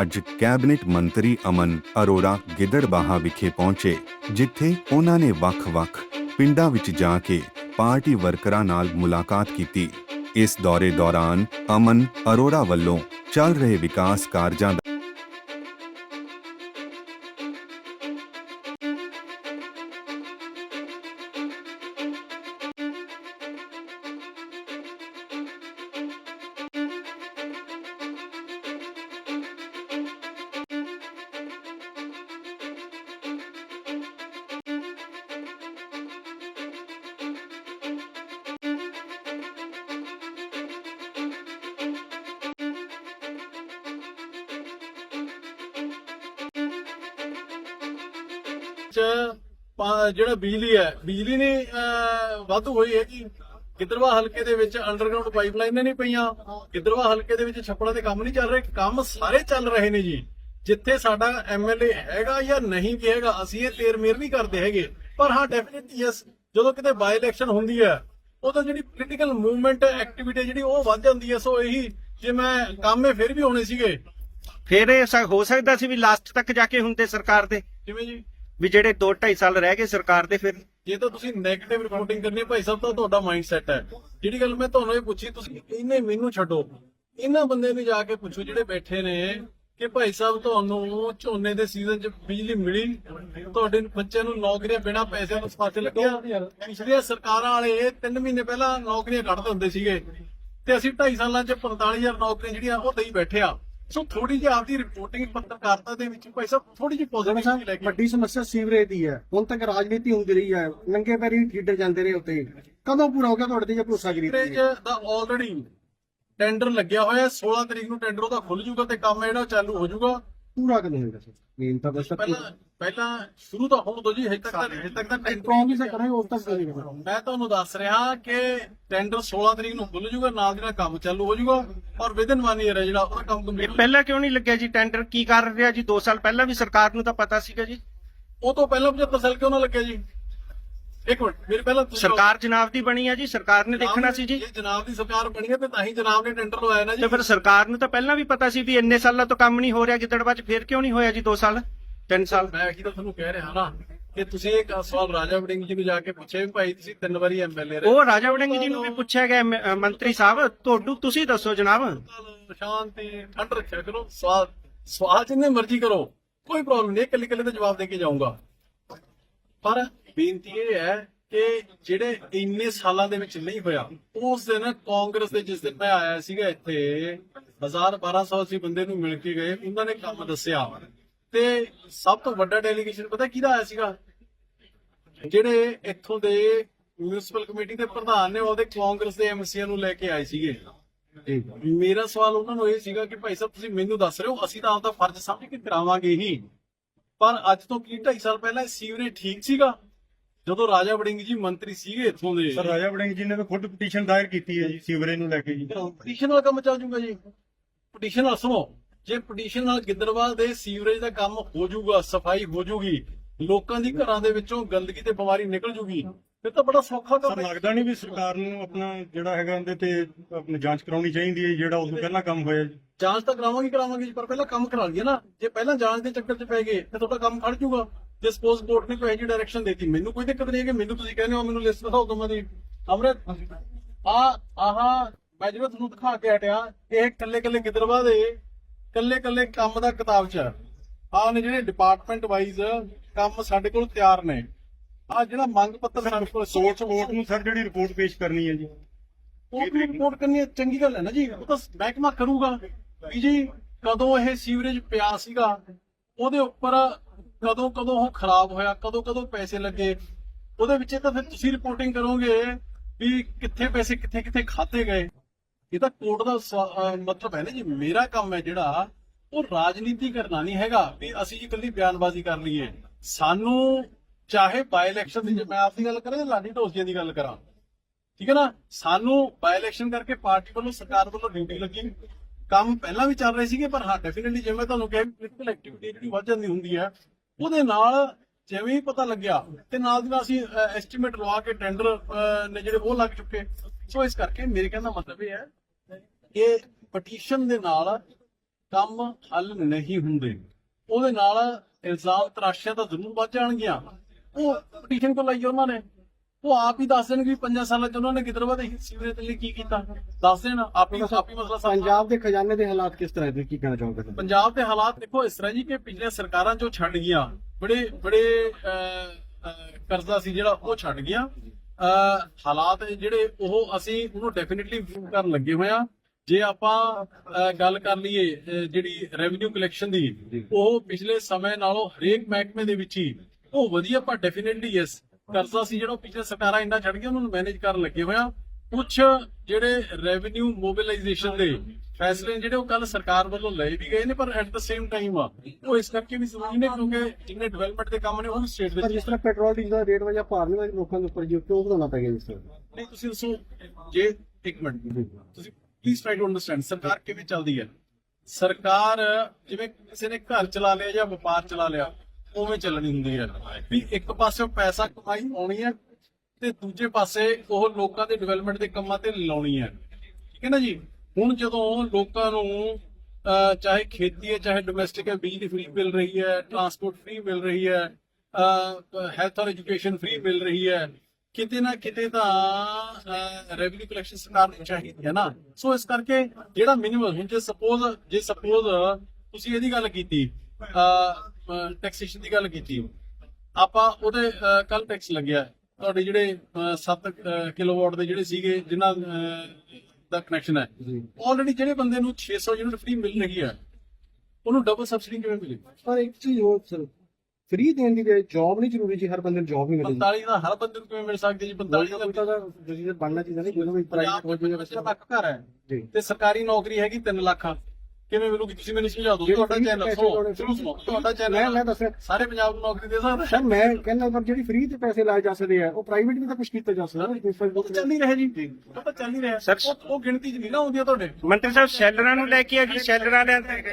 ਅੱਜ ਕੈਬਨਿਟ ਮੰਤਰੀ ਅਮਨ ਅਰੋੜਾ ਗਿੱਦੜਬਾਹਾ ਵਿਖੇ ਪਹੁੰਚੇ, ਜਿੱਥੇ ਉਹਨਾਂ ਨੇ ਵੱਖ-ਵੱਖ ਪਿੰਡਾਂ ਵਿੱਚ ਜਾ ਕੇ ਪਾਰਟੀ ਵਰਕਰਾਂ ਨਾਲ ਮੁਲਾਕਾਤ ਕੀਤੀ। ਇਸ ਦੌਰੇ ਦੌਰਾਨ ਅਮਨ ਅਰੋੜਾ ਵੱਲੋਂ ਚੱਲ ਰਹੇ ਵਿਕਾਸ ਕਾਰਜਾਂ ਦਾ ਚ ਪਾ- ਜਿਹੜਾ ਬਿਜਲੀ ਹੈ ਬਿਜਲੀ ਨਹੀਂ ਵਾਧੂ ਹੋਈ ਹੈ ਕਿ ਗਿੱਦੜਵਾ ਹਲਕੇ ਦੇ ਵਿੱਚ ਅੰਡਰਗਰਾਉਂਡ ਪਾਈਪਲਾਈਨਾਂ ਨਹੀਂ ਪਈਆਂ। ਗਿੱਦੜਵਾ ਹਲਕੇ ਦੇ ਵਿੱਚ ਛੱਪੜਾਂ ਦੇ ਕੰਮ ਨਹੀਂ ਚੱਲ ਰਹੇ ਕੰਮ ਸਾਰੇ ਚੱਲ ਰਹੇ ਨੇ ਜੀ। ਜਿੱਥੇ ਸਾਡਾ ਐਮਐਲਏ ਹੈਗਾ ਜਾਂ ਨਹੀਂ ਵੀ ਹੈਗਾ ਅਸੀਂ ਇਹ ਤੇਰ ਮੇਰ ਨਹੀਂ ਕਰਦੇ ਹੈਗੇ। ਪਰ ਹਾਂ ਡੈਫੀਨਿਟਲੀ ਯੈਸ ਜਦੋਂ ਕਿਤੇ ਬਾਈ ਇਲੈਕਸ਼ਨ ਹੁੰਦੀ ਹੈ ਉਦੋਂ ਜਿਹੜੀ ਪੋਲੀਟੀਕਲ ਮੂਵਮੈਂਟ ਐਕਟੀਵਿਟੀ ਜਿਹੜੀ ਉਹ ਵੱਧ ਜਾਂਦੀ ਹੈ ਸੋ ਇਹੀ ਜੇ ਮੈਂ ਕੰਮ ਫਿਰ ਵੀ ਹੋਣੇ ਸੀਗੇ। ਫਿਰ ਇਹ ਹੋ ਸਕਦਾ ਸੀ ਵੀ ਲਾਸਟ ਤੱਕ ਜਾ ਕੇ ਹੁੰਦੇ ਸਰਕਾਰ ਦੇ। ਜਿਵੇਂ ਜੀ? ਵੀ ਜਿਹੜੇ 2 2.5 ਸਾਲ ਰਹਿ ਗਏ ਸਰਕਾਰ ਦੇ ਫਿਰ ਜੇ ਤਾਂ ਤੁਸੀਂ 네ਗੇਟਿਵ ਰਿਪੋਰਟਿੰਗ ਕਰਨੀ ਹੈ, ਭਾਈ ਸਾਹਿਬ, ਤਾਂ ਤੁਹਾਡਾ ਮਾਈਂਡ ਸੈਟ ਹੈ। ਜਿਹੜੀ ਗੱਲ ਮੈਂ ਤੁਹਾਨੂੰ ਇਹ ਪੁੱਛੀ, ਤੁਸੀਂ ਇਹਨੇ ਮੈਨੂੰ ਛੱਡੋ। ਇਹਨਾਂ ਬੰਦੇ ਨੂੰ ਜਾ ਕੇ ਪੁੱਛੋ, ਜਿਹੜੇ ਬੈਠੇ ਨੇ, ਕਿ ਭਾਈ ਸਾਹਿਬ, ਤੁਹਾਨੂੰ ਝੋਨੇ ਦੇ ਸੀਜ਼ਨ 'ਚ ਬਿਜਲੀ ਮਿਲੀ, ਤੁਹਾਡੇ ਬੱਚਿਆਂ ਨੂੰ ਨੌਕਰੀਆਂ ਬਿਨਾ ਪੈਸਿਆਂ ਤੋਂ ਸਪਾਚ ਲੱਗਿਆ। ਪਿਛਲੀਆਂ ਸਰਕਾਰਾਂ ਵਾਲੇ 3 ਮਹੀਨੇ ਪਹਿਲਾਂ ਨੌਕਰੀਆਂ ਕੱਢਦੇ ਹੁੰਦੇ ਸੀਗੇ। ਤੇ ਅਸੀਂ 2.5 ਸਾਲਾਂ 'ਚ 45000 ਨੌਕਰੀਆਂ ਜਿਹੜੀਆਂ, ਉਹ ਦੇਈ ਬੈਠੇ ਆ। ਸੋ ਥੋੜੀ ਜਿਹੀ ਆਪਦੀ ਰਿਪੋਰਟਿੰਗ ਪੱਤਰਕਾਰਤਾ ਦੇ ਵਿੱਚ ਭਾਈ ਸਾਹਿਬ ਥੋੜੀ ਜਿਹੀ ਪੋਜ਼ਿਟਿਵ ਲੈ ਕੇ ਵੱਡੀ ਸਮੱਸਿਆ ਸੀਵਰੇਜ ਦੀ ਹੈ। ਹੁਣ ਤੱਕ ਰਾਜਨੀਤੀ ਹੁੰਦੀ ਰਹੀ ਹੈ। ਨੰਗੇ ਪੈਰੀ ਠੀਡਰ ਜਾਂਦੇ ਰਹੇ ਉੱਤੇ ਕਦੋਂ ਪੂਰਾ ਹੋ ਗਿਆ ਤੁਹਾਡੇ ਤੇ ਜੇ ਭਰੋਸਾ ਕਰੀ ਸੀਵਰੇਜ ਦਾ ਆਲਰੇਡੀ ਟੈਂਡਰ ਲੱਗਿਆ ਹੋਇਆ ਹੈ। 16 ਤਰੀਕ ਨੂੰ ਟੈਂਡਰ ਉਹਦਾ ਖੁੱਲ ਜੂਗਾ ਤੇ ਕੰਮ ਜਿਹੜਾ ਚਾਲੂ ਹੋ ਜੂਗਾ ਪੂਰਾ ਕਦੋਂ ਹੋਏਗਾ ਸਰ। ਮੇਨ ਤਾਂ ਬਸ ਪਹਿਲਾਂ ਪਹਿਲਾਂ ਸ਼ੁਰੂ ਤਾਂ ਹੁਣ ਤੋਂ ਜੀ ਹਜੇ ਤੱਕ ਤਾਂ ਹਜੇ ਤੱਕ ਤਾਂ ਟੈਂਡਰ ਪ੍ਰੋਮਿਸ ਕਰਾਂਗੇ ਉਸ ਤੱਕ ਕਰੀ ਮੈਂ ਤੁਹਾਨੂੰ ਦੱਸ ਰਿਹਾ ਕਿ ਟੈਂਡਰ 16 ਤਰੀਕ ਨੂੰ ਖੁੱਲ ਜੂਗਾ ਨਾਲ ਦੀ ਨਾਲ ਕੰਮ ਚਾਲੂ ਹੋ ਜੂਗਾ ਔਰ ਵਿਦਨ ਵਨ ਈਅਰ ਹੈ ਜਿਹੜਾ ਉਹਦਾ ਕੰਮ ਇਹ ਕੰਪਲੀਟ ਪਹਿਲਾਂ ਕਿਉਂ ਨਹੀਂ ਲੱਗਿਆ ਜੀ ਟੈਂਡਰ ਕੀ ਕਰ ਰਿਹਾ ਜੀ? 2 ਸਾਲ ਪਹਿਲਾਂ ਵੀ ਸਰਕਾਰ ਨੂੰ ਤਾਂ ਪਤਾ ਸੀਗਾ ਜੀ। ਉਹ ਤੋਂ ਪਹਿਲਾਂ 75 ਸਾਲ ਕਿਉਂ ਨਾ ਲੱਗਿਆ ਜੀ? ਇੱਕ ਮਿੰਟ ਮੇਰੇ ਪਹਿਲਾਂ ਤੁਸੀਂ ਸਰਕਾਰ ਜਨਾਬ ਦੀ ਬਣੀ ਆ ਜੀ ਸਰਕਾਰ ਨੇ ਦੇਖਣਾ ਸੀ ਜੀ। ਜੇ ਜਨਾਬ ਦੀ ਸਰਕਾਰ ਬਣੀ ਹੈ ਤੇ ਤਾਂ ਹੀ ਜਨਾਬ ਨੇ ਟੈਂਡਰ ਲਵਾਇਆ ਨਾ ਜੀ। ਤੇ ਫਿਰ ਸਰਕਾਰ ਨੂੰ ਤਾਂ ਪਹਿਲਾਂ ਵੀ ਪਤਾ ਸੀ ਵੀ ਇੰਨੇ ਸਾਲਾਂ ਤੋਂ ਕੰਮ ਨਹੀਂ ਹੋ ਰਿਹਾ ਗਿੱਦੜਬਾਹ 'ਚ ਫਿਰ ਕਿਉਂ ਨਹੀਂ ਹੋਇਆ ਜੀ 2 ਸਾਲ 3 ਸਾਲ? ਮੈਂ ਕੀ ਤਾਂ ਤੁਹਾਨੂੰ ਕਹਿ ਰਿਹਾ ਨਾ ਕਿ ਤੁਸੀਂ ਇੱਕ ਸਵਾਲ ਰਾਜਾ ਵੜਿੰਗ ਜੀ ਨੂੰ ਜਾ ਕੇ ਪੁੱਛਿਆ ਵੀ ਭਾਈ ਤੁਸੀਂ ਤਿੰਨ ਵਾਰੀ ਐਮਐਲਏ ਰਹੇ। ਉਹ ਰਾਜਾ ਵੜਿੰਗ ਜੀ ਨੂੰ ਵੀ ਪੁੱਛਿਆ ਗਿਆ ਮੰਤਰੀ ਸਾਹਿਬ ਤੁਹਾਨੂੰ ਤੁਸੀਂ ਦੱਸੋ ਜਨਾਬ। ਸ਼ਾਂਤੀ ਠੰਡ ਰੱਖਿਆ ਕਰੋ ਸਵਾਲ ਸਵਾਲ ਜਿੰਨੇ ਮਰਜ਼ੀ ਕਰੋ ਕੋਈ ਪ੍ਰੋਬਲਮ ਨਹੀਂ ਇਕੱਲੇ ਇਕੱਲੇ ਦਾ ਜਵਾਬ ਦੇ ਕੇ ਜਾਊਂਗਾ। ਪਰ ਬੇਨਤੀ ਇਹ ਹੈ ਕਿ ਜਿਹੜੇ ਇੰਨੇ ਸਾਲਾਂ ਦੇ ਵਿੱਚ ਨਹੀਂ ਹੋਇਆ, ਉਸ ਦਿਨ ਕਾਂਗਰਸ ਦੇ ਜਿਸ ਦਿਨ ਮੈਂ ਆਇਆ ਸੀਗਾ ਇੱਥੇ 1000 1200 ਅਸੀਂ ਬੰਦੇ ਨੂੰ ਮਿਲ ਕੇ ਗਏ, ਉਹਨਾਂ ਨੇ ਕੰਮ ਦੱਸਿਆ। ਤੇ ਸਭ ਤੋਂ ਵੱਡਾ ਡੈਲੀਗੇਸ਼ਨ ਪਤਾ ਕਿਹਦਾ ਆਇਆ ਸੀਗਾ? ਜਿਹੜੇ ਇੱਥੋਂ ਦੇ ਮਿਊਨਿਸਪਲ ਕਮੇਟੀ ਦੇ ਪ੍ਰਧਾਨ ਨੇ, ਉਹਦੇ ਕਾਂਗਰਸ ਦੇ ਐਮਸੀਆਂ ਨੂੰ ਲੈ ਕੇ ਆਏ ਸੀਗੇ। ਮੇਰਾ ਸਵਾਲ ਉਹਨਾਂ ਨੂੰ ਇਹ ਸੀਗਾ ਕਿ ਭਾਈ ਸਾਹਿਬ, ਤੁਸੀਂ ਮੈਨੂੰ ਦੱਸ ਰਹੇ ਹੋ, ਅਸੀਂ ਤਾਂ ਆਪਦਾ ਫਰਜ਼ ਸਮਝ ਕੇ ਕਰਾਵਾਂਗੇ ਹੀ। ਪਰ ਅੱਜ ਤੋਂ ਕੀ 2.5 ਸਾਲ ਪਹਿਲਾਂ ਸੀਵਰੇਜ ਠੀਕ ਸੀਗਾ? ਜਦੋਂ ਰਾਜਾ ਵੜਿੰਗ ਜੀ ਮੰਤਰੀ ਸੀਗੇ ਇੱਥੋਂ ਦੇ। ਸਰ ਰਾਜਾ ਵੜਿੰਗ ਜੀ ਨੇ ਤਾਂ ਖੁਦ ਪਟੀਸ਼ਨ ਦਾਇਰ ਕੀਤੀ ਹੈ ਜੀ ਸੀਵਰੇਜ ਨੂੰ ਲੈ ਕੇ ਜੀ। ਪਟੀਸ਼ਨ ਨਾਲ ਕੰਮ ਚੱਲ ਜੂਗਾ ਜੀ। ਪਟੀਸ਼ਨ ਨਾਲ ਸੁਣੋ ਜੇ ਪਟੀਸ਼ਨ ਨਾਲ ਗਿੱਦੜਵਾਲ ਦੇ ਸੀਵਰੇਜ ਦਾ ਕੰਮ ਹੋ ਜੂਗਾ ਸਫ਼ਾਈ ਹੋ ਜੂਗੀ ਲੋਕਾਂ ਦੀ ਘਰਾਂ ਦੇ ਵਿੱਚੋਂ ਗੰਦਗੀ ਤੇ ਬਿਮਾਰੀ ਨਿਕਲ ਜੂਗੀ ਫਿਰ ਤਾਂ ਬੜਾ ਸੌਖਾ ਕੰਮ ਸਰ ਹੈ। ਲੱਗਦਾ ਨਹੀਂ ਵੀ ਸਰਕਾਰ ਨੂੰ ਆਪਣਾ ਜਿਹੜਾ ਹੈਗਾ ਉਹਦੇ ਤੇ ਆਪਣੀ ਜਾਂਚ ਕਰਾਉਣੀ ਚਾਹੀਦੀ ਹੈ ਜਿਹੜਾ ਉਸ ਤੋਂ ਪਹਿਲਾਂ ਕੰਮ ਹੋਇਆ। ਜੀ ਜਾਂਚ ਤਾਂ ਕਰਾਵਾਂਗੇ ਕਰਾਵਾਂਗੇ ਜੀ ਪਰ ਪਹਿਲਾਂ ਕੰਮ ਕਰਾ ਲਈਏ ਨਾ। ਜੇ ਪਹਿਲਾਂ ਜਾਂਚ ਦੇ ਚੱਕਰ 'ਚ ਪੈ ਗਏ ਤੇ ਤੁਹਾਡਾ ਕੰਮ ਖੜ ਜੂਗਾ ਜੇ ਸਪੋਜ਼ ਕੋਰਟ ਨੇ ਕੋਈ ਇਹੋ ਜਿਹੀ ਡਾਇਰੈਕਸ਼ਨ ਦੇਤੀ ਮੈਨੂੰ ਕੋਈ ਦਿੱਕਤ ਨਹੀਂ ਹੈ ਕਿ ਮੈਨੂੰ ਤੁਸੀਂ ਕਹਿੰਦੇ ਹੋ ਮੈਨੂੰ ਲਿਸਟ ਦਿਖਾਓ ਦੋਵਾਂ ਦੀ। ਅਮਰਤ ਆ ਆਹਾ ਮੈਂ ਜਿਹੜਾ ਤੁਹਾਨੂੰ ਦਿਖਾ ਕੇ ਹਟਿਆ ਇਹ ਕੱਲੇ ਕੱਲੇ ਗਿੱਦੜਵਾ ਦੇ ਕੱਲੇ ਕੱਲੇ ਕੰਮ ਦਾ ਕਿਤਾਬ 'ਚ ਆ ਨੇ ਜਿਹੜੇ ਡਿਪਾਰਟਮੈਂਟ ਵਾਈਜ਼ ਕੰਮ ਸਾਡੇ ਕੋਲ ਤਿਆਰ ਨੇ। ਆ ਜਿਹੜਾ ਮੰਗ ਪੱਤਰ ਸਾਡੇ ਕੋਲ ਸੋਰਸ ਕੋਰਟ ਨੂੰ ਸਰ ਜਿਹੜੀ ਰਿਪੋਰਟ ਪੇਸ਼ ਕਰਨੀ ਹੈ ਜੀ। ਉਹ ਰਿਪੋਰਟ ਕਰਨੀ ਹੈ, ਚੰਗੀ ਗੱਲ ਹੈ ਨਾ ਜੀ। ਉਹ ਤਾਂ ਮਹਿਕਮਾ ਕਰੂਗਾ। ਵੀ ਜੀ ਕਦੋਂ ਇਹ ਸੀਵਰੇਜ ਪਿਆ ਸੀਗਾ ਉਹਦੇ ਉੱਪਰ ਕਦੋਂ ਕਦੋਂ ਉਹ ਖਰਾਬ ਹੋਇਆ ਕਦੋਂ ਕਦੋਂ ਪੈਸੇ ਲੱਗੇ। ਉਹਦੇ ਵਿੱਚ ਤਾਂ ਫਿਰ ਤੁਸੀਂ ਰਿਪੋਰਟਿੰਗ ਕਰੋਗੇ ਵੀ ਕਿੱਥੇ ਪੈਸੇ ਕਿੱਥੇ ਕਿੱਥੇ ਖਾਤੇ ਗਏ। ਇਹ ਤਾਂ ਕੋਰਟ ਦਾ ਮਤਲਬ ਹੈ ਨਾ ਜੀ। ਮੇਰਾ ਕੰਮ ਹੈ ਜਿਹੜਾ ਉਹ ਰਾਜਨੀਤੀ ਕਰਨਾ ਨਹੀਂ ਹੈਗਾ ਵੀ ਅਸੀਂ ਜੀ ਇਕੱਲੀ ਬਿਆਨਬਾਜ਼ੀ ਕਰ ਲਈਏ। ਸਾਨੂੰ ਚਾਹੇ ਬਾਈ ਇਲੈਕਸ਼ਨ ਦੀ ਜੇ ਮੈਂ ਆਪਦੀ ਗੱਲ ਕਰਾਂ ਜਾਂ ਲਾਡੀ ਢੋਸੀਆਂ ਦੀ ਗੱਲ ਕਰਾਂ, ਠੀਕ ਹੈ ਨਾ? ਸਾਨੂੰ ਬਾਈ ਇਲੈਕਸ਼ਨ ਕਰਕੇ ਪਾਰਟੀ ਵੱਲੋਂ ਸਰਕਾਰ ਵੱਲੋਂ ਡਿਊਟੀ ਲੱਗੀ। ਕੰਮ ਪਹਿਲਾਂ ਵੀ ਚੱਲ ਰਹੇ ਸੀਗੇ, ਪਰ ਹਾਂ ਡੈਫੀਨਿਟਲੀ ਜਿਵੇਂ ਤੁਹਾਨੂੰ ਕਿਹਾ ਪੋਲੀਟੀਕਲ ਐਕਟੀਵਿਟੀ ਜਿਹੜੀ ਵੱਧ ਜਾਂਦੀ ਹੁੰਦੀ ਹੈ, ਉਹਦੇ ਨਾਲ ਜਿਵੇਂ ਹੀ ਪਤਾ ਲੱਗਿਆ ਤੇ ਨਾਲ ਦੀ ਨਾਲ ਅਸੀਂ ਐਸਟੀਮੇਟ ਲਵਾ ਕੇ ਟੈਂਡਰ ਨੇ ਜਿਹੜੇ ਉਹ ਲੱਗ ਚੁੱਕੇ। ਸੋ ਇਸ ਕਰਕੇ ਮੇਰੇ ਕਹਿਣ ਦਾ ਮਤਲਬ ਇਹ ਹੈ ਕਿ ਪਟੀਸ਼ਨ ਦੇ ਨਾਲ ਕੰਮ ਹੱਲ ਨਹੀਂ ਹੁੰਦੇ। ਉਹਦੇ ਨਾਲ ਇਲਜ਼ਾਮ ਤਰਾਸ਼ੀਆਂ ਤਾਂ ਜ਼ਰੂਰ ਵੱਧ ਜਾਣਗੀਆਂ। ਉਹ ਪਟੀਸ਼ਨ ਤੋਂ ਲਈ ਉਹਨਾਂ ਨੇ। ਉਹ ਆਪ ਹੀ ਦੱਸ ਦੇਣਗੇ ਵੀ ਪੰਜਾਂ ਸਾਲਾਂ ਚ ਉਹਨਾਂ ਨੇ ਗਿੱਦੜਵਾ ਦੇ ਸੀਵਰੇਜ ਦੇ ਲਈ ਕੀ ਕੀਤਾ। ਦੱਸ ਦੇਣ ਆਪ ਹੀ ਆਪ ਹੀ ਮਸਲਾ ਪੰਜਾਬ ਦੇ ਖਜ਼ਾਨੇ ਦੇ ਹਾਲਾਤ ਕਿਸ ਤਰ੍ਹਾਂ ਦੇ ਕੀ ਕਹਿਣਾ ਚਾਹੋਗੇ? ਪੰਜਾਬ ਦੇ ਹਾਲਾਤ ਦੇਖੋ ਇਸ ਤਰ੍ਹਾਂ ਜੀ ਕਿ ਪਿਛਲੇ ਸਰਕਾਰਾਂ ਜੋ ਛੱਡ ਗਈਆਂ ਬੜੇ ਬੜੇ ਕਰਜ਼ਾ ਸੀ ਜਿਹੜਾ ਉਹ ਛੱਡ ਗਿਆ ਅਹ, ਹਾਲਾਤ ਜਿਹੜੇ ਉਹ ਅਸੀਂ ਉਹਨੂੰ ਡੈਫੀਨਿਟਲੀ ਇੰਪਰੂਵ ਕਰਨ ਲੱਗੇ ਹੋਏ ਆ ਜੇ ਆਪਾਂ ਗੱਲ ਕਰ ਲਈਏ ਜਿਹੜੀ ਰੈਵਨਿਊ ਕਲੈਕਸ਼ਨ ਦੀ ਉਹ ਪਿਛਲੇ ਸਮੇਂ ਨਾਲੋਂ ਹਰੇਕ ਮਹਿਕਮੇ ਦੇ ਵਿੱਚ ਹੀ ਉਹ ਵਧੀਆ ਪਰ ਡੈਫੀਨਿਟਲੀ ਯੈਸ ਕਰਜ਼ਾ ਸੀ ਜਿਹੜਾ ਪਿਛਲੇ ਸਰਕਾਰਾਂ ਇੰਨਾ ਛੱਡ ਗਈਆਂ ਉਹਨੂੰ ਮੈਨੇਜ ਕਰਨ ਲੱਗੇ ਹੋਇਆ ਕੁਝ ਜਿਹੜੇ ਰੈਵਨਿਊ ਮੋਬਿਲਾਈਜੇਸ਼ਨ ਦੇ ਫੈਸਲੇ ਨੇ ਜਿਹੜੇ ਉਹ ਕੱਲ ਸਰਕਾਰ ਵੱਲੋਂ ਲਏ ਵੀ ਗਏ ਨੇ ਪਰ ਐਟ ਦ ਸੇਮ ਟਾਈਮ ਉਹ ਇਸ ਕਰਕੇ ਵੀ ਜ਼ਰੂਰੀ ਨੇ ਕਿਉਂਕਿ ਜਿੰਨੇ ਡਿਵੈਲਪਮੈਂਟ ਦੇ ਕੰਮ ਨੇ ਉਹ ਸਟੇਟ ਵਿੱਚ ਜਿਸ ਤਰ੍ਹਾਂ ਪੈਟਰੋਲ ਡੀਜ਼ਲ ਦਾ ਰੇਟ ਵਜਾ ਭਾਰ ਨਹੀਂ ਲੋਕਾਂ ਦੇ ਉੱਪਰ ਜੀ ਕਿਉਂ ਵਧਾਉਣਾ ਪੈ ਗਿਆ ਜਿਸ ਤਰ੍ਹਾਂ? ਨਹੀਂ ਤੁਸੀਂ ਦੱਸੋ ਜੇ ਇੱਕ ਮਿੰਟ ਤੁਸੀਂ ਪਲੀਜ਼ ਟ੍ਰਾਈ ਟੂ ਅੰਡਰਸਟੈਂਡ ਸਰਕਾਰ ਕਿਵੇਂ ਚੱਲਦੀ ਹੈ? ਸਰਕਾਰ ਜਿਵੇਂ ਕਿਸੇ ਨੇ ਘਰ ਚਲਾ ਲਿਆ ਜਾਂ ਵਪਾਰ ਚਲਾ ਲਿਆ ਉਵੇਂ ਚੱਲਣੀ ਹੁੰਦੀ ਹੈ ਵੀ ਇੱਕ ਪਾਸੇ ਪੈਸਾ ਕਮਾਈ ਆਉਣੀ ਹੈ ਤੇ ਦੂਜੇ ਪਾਸੇ ਉਹ ਲੋਕਾਂ ਦੇ ਡਿਵੈਲਪਮੈਂਟ ਦੇ ਕੰਮਾਂ ਤੇ ਲਾਉਣੀ ਹੈ। ਠੀਕ ਹੈ ਨਾ ਜੀ? ਹੁਣ ਜਦੋਂ ਲੋਕਾਂ ਨੂੰ ਚਾਹੇ ਖੇਤੀ ਹੈ, ਚਾਹੇ ਡੋਮੈਸਟਿਕ ਹੈ, ਬਿਜਲੀ ਫ੍ਰੀ ਮਿਲ ਰਹੀ ਹੈ ਟਰਾਂਸਪੋਰਟ ਫ੍ਰੀ ਮਿਲ ਰਹੀ ਹੈ ਹੈਲਥ ਔਰ ਐਜੂਕੇਸ਼ਨ ਫ੍ਰੀ ਮਿਲ ਰਹੀ ਹੈ, ਕਿਤੇ ਨਾ ਕਿਤੇ ਤਾਂ ਰੈਵਨਿਊ ਕਲੈਕਸ਼ਨ ਸਰਕਾਰ ਨੂੰ ਚਾਹੀਦੀ ਹੈ ਨਾ। ਸੋ ਇਸ ਕਰਕੇ ਜਿਹੜਾ ਮਿਨੀਮਮ ਹੁਣ ਜੇ ਸਪੋਜ਼ ਜੇ ਸਪੋਜ਼ ਤੁਸੀਂ ਇਹਦੀ ਗੱਲ ਕੀਤੀ ਟੈਕਸੇਸ਼ਨ ਦੀ ਗੱਲ ਕੀਤੀ। ਆਪਾਂ ਉਹਦੇ ਕੱਲ ਟੈਕਸ ਲੱਗਿਆ। ਤੁਹਾਡੇ ਜਿਹੜੇ 7 ਕਿਲੋਵਾਟ ਦੇ ਜਿਹੜੇ ਸੀਗੇ ਜਿਨ੍ਹਾਂ ਦਾ ਕਨੈਕਸ਼ਨ ਹੈ। ਆਲਰੇਡੀ ਜਿਹੜੇ ਬੰਦੇ ਨੂੰ 600 ਯੂਨਿਟ ਫ੍ਰੀ ਮਿਲ ਰਹੀ ਹੈ ਉਹਨੂੰ ਡਬਲ ਸਬਸਿਡੀ ਕਿਵੇਂ ਮਿਲੇ? ਪਰ ਇੱਕ ਚੀਜ਼ ਹੋਰ ਸਰ ਫ੍ਰੀ ਦੇਣ ਦੀ ਜੌਬ ਨਹੀਂ ਜ਼ਰੂਰੀ ਜੀ ਹਰ ਬੰਦੇ ਨੂੰ ਜੌਬ ਹੀ ਮਿਲੇ 45 ਦਾ ਹਰ ਬੰਦੇ ਨੂੰ ਕਿਵੇਂ ਮਿਲ ਸਕਦੀ ਜੀ? 45 ਦਾ ਜਿਹੜੀ ਬਣਨਾ ਚਾਹੀਦਾ ਨਹੀਂ ਜਿਹਨੂੰ ਵੀ ਪ੍ਰਾਈਵੇਟ ਹੋ ਜਾਵੇ ਵਿੱਚ ਲੱਖ ਘਰ ਹੈ। ਤੇ ਸਰਕਾਰੀ ਨੌਕਰੀ ਹੈਗੀ 3 ਲੱਖ ਕਿਵੇਂ ਮਿਲੂਗੀ ਤੁਸੀਂ ਮੈਨੂੰ ਸਮਝਾ ਦਿਓ। ਤੁਹਾਡਾ ਚੈਨਲ ਸੁਣੋ। ਲਾਉਣੇ ਸੁਣੋ ਤੁਹਾਡਾ ਮੈਂ ਚੈਨਲ ਮੈਂ ਦੱਸਿਆ। ਸਾਰੇ ਪੰਜਾਬ ਨੂੰ ਨੌਕਰੀ ਦੇ ਸਕਦਾ? ਸਰ ਮੈਂ ਕਹਿੰਦਾ ਪਰ ਜਿਹੜੀ ਫ੍ਰੀ ਤੇ ਪੈਸੇ ਲਾਏ ਜਾ ਸਕਦੇ ਆ ਉਹ ਪ੍ਰਾਈਵੇਟ ਵੀ ਤਾਂ ਕੁਝ ਕੀਤਾ ਜਾ ਸਕਦਾ। ਉਹ ਤਾਂ ਚੱਲ ਨਹੀਂ ਰਿਹਾ ਜੀ। ਉਹ ਤਾਂ ਚੱਲ ਨਹੀਂ ਰਿਹਾ। ਉਹ- ਗਿਣਤੀ ਚ ਨਹੀਂ ਨਾ ਆਉਂਦੀਆਂ ਤੁਹਾਡੇ। ਮੰਤਰੀ ਸਾਹਿਬ ਸ਼ੈਲਰਾਂ ਨੂੰ ਲੈ ਕੇ ਆ ਜੀ? ਸ਼ੈਲਰਾਂ ਦੇ